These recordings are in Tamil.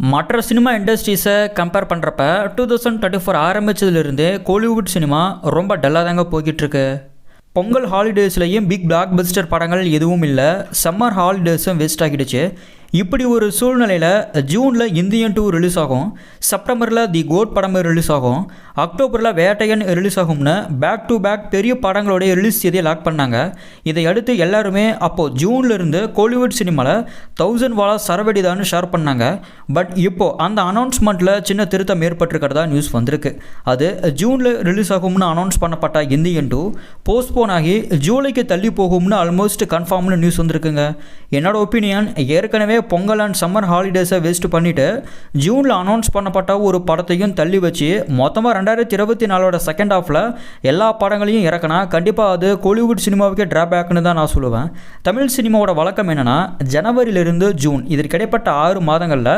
மற்ற சினிமா இண்டஸ்ட்ரீஸை கம்பேர் பண்ணுறப்ப டூ தௌசண்ட் டுவெண்ட்டி ஃபோர் ஆரம்பித்ததுலேருந்து கோலிவுட் சினிமா ரொம்ப டல்லாக தாங்க போய்கிட்டுருக்கு. பொங்கல் ஹாலிடேஸ்லேயும் பிக் பிளாக் பஸ்டர் படங்கள் எதுவும் இல்லை. சம்மர் ஹாலிடேஸும் வேஸ்ட் ஆகிடுச்சு. இப்படி ஒரு சூழ்நிலையில் ஜூனில் இந்தியன் டூ ரிலீஸ் ஆகும் செப்டம்பரில் தி கோட் படம் ரிலீஸ் ஆகும் அக்டோபரில் வேட்டையன் ரிலீஸ் ஆகும்னு பேக் டு பேக் பெரிய படங்களுடைய ரிலீஸ் தேதியை லாக் பண்ணாங்க. இதை அடுத்து எல்லாருமே அப்போது ஜூன்லேருந்து கோலிவுட் சினிமாவில் தௌசண்ட் வாலா சரவெடிதான்னு ஷேர் பண்ணாங்க. பட் இப்போது அந்த அனௌன்ஸ்மெண்ட்டில் சின்ன திருத்தம் ஏற்பட்டிருக்கிறதா நியூஸ் வந்திருக்கு. அது ஜூனில் ரிலீஸ் ஆகும்னு அனௌன்ஸ் பண்ணப்பட்ட இந்தியன் டூ போஸ்ட்போன் ஆகி ஜூலைக்கு தள்ளி போகும்னு ஆல்மோஸ்ட் கன்ஃபார்ம்னு நியூஸ் வந்திருக்குங்க. என்னோட ஒப்பீனியன் ஏற்கனவே பொங்கல் அண்ட் சம்மர் ஹாலிடேஸை வேஸ்ட் பண்ணிவிட்டு ஜூனில் அனௌன்ஸ் பண்ணப்பட்ட ஒரு படத்தையும் தள்ளி வச்சு மொத்தமாக ரெண்டாயிரத்தி இருபத்தி நாலோட செகண்ட் ஹாஃபில் எல்லா படங்களையும் இறக்கினா கண்டிப்பாக அது கோலிவுட் சினிமாவுக்கே ட்ராபேக்னு தான் நான் சொல்லுவேன். தமிழ் சினிமாவோட வழக்கம் என்னென்னா ஜனவரியிலிருந்து ஜூன் இதற்கிடைப்பட்ட ஆறு மாதங்களில்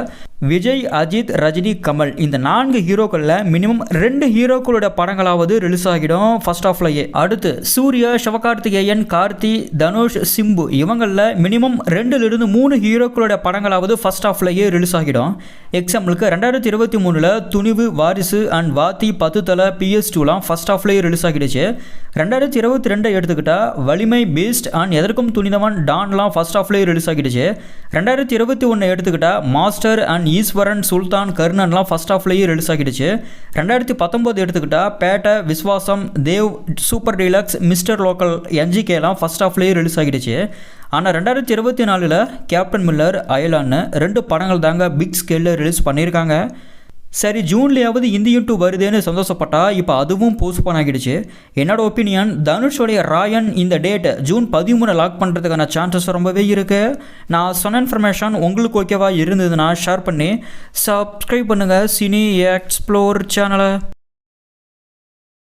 விஜய் அஜித் ரஜினி கமல் இந்த நான்கு ஹீரோக்களில் மினிமம் ரெண்டு ஹீரோக்களோட படங்களாவது ரிலீஸ் ஆகிடும். ஃபர்ஸ்ட் ஆஃப்லயே அடுத்து சூர்யா சிவகார்த்திகேயன் கார்த்தி தனுஷ் சிம்பு இவங்களில் மினிமம் ரெண்டுலேருந்து மூணு ஹீரோக்களோட படங்களாவது ஃபர்ஸ்ட் ஆஃப்லயே ரிலீஸ் ஆகிடும். எக்ஸாம்பிளுக்கு ரெண்டாயிரத்தி இருபத்தி மூணில் துணிவு வாரிசு அண்ட் வாத்தி பத்து தலை பிஎஸ் டூலாம் ஃபர்ஸ்ட் ஆஃப்லேயே ரிலீஸ் ஆகிடுச்சு ரெண்டாயிரத்தி இருபத்தி ரெண்டை எடுத்துக்கிட்டால் வலிமை பீஸ்ட் அண்ட் எதற்கும் துணிதவன் டான்லாம் ஃபர்ஸ்ட் ஆஃப்லேயே ரிலீஸ் ஆகிடுச்சு ரெண்டாயிரத்தி இருபத்தி ஒன்று எடுத்துக்கிட்டால் மாஸ்டர் அண்ட் ஈஸ்வரன் சுல்தான் கர்ணன்லாம் ஃபஸ்ட் ஆஃப்லேயே ரிலீஸ் ஆகிடுச்சு. ரெண்டாயிரத்தி பத்தொம்போது எடுத்துக்கிட்டால் Petta Viswasam Dev super deluxe mister local என்ஜிகேலாம் first ஆஃப்லேயே ரிலீஸ் ஆகிடுச்சு. ஆனால் ரெண்டாயிரத்தி இருபத்தி நாலில் கேப்டன் மில்லர் அயலான்னு ரெண்டு படங்கள் தாங்க பிக் ஸ்கேலில் ரிலீஸ் பண்ணியிருக்காங்க. சரி ஜூன்லேயாவது இந்தியன் டூ வருதுன்னு சந்தோஷப்பட்டா இப்போ அதுவும் போஸ்ட்போன் ஆகிடுச்சு. என்னோட ஒப்பீனியன் தனுஷோடைய ராயன் இந்த டேட்டை ஜூன் பதிமூணு லாக் பண்ணுறதுக்கான சான்சஸ் ரொம்பவே இருக்குது நான் சொன்ன இன்ஃபர்மேஷன் உங்களுக்கு ஓகேவா இருந்ததுன்னா ஷேர் பண்ணி சப்ஸ்கிரைப் பண்ணுங்கள் சினி எக்ஸ்ப்ளோர் சேனலை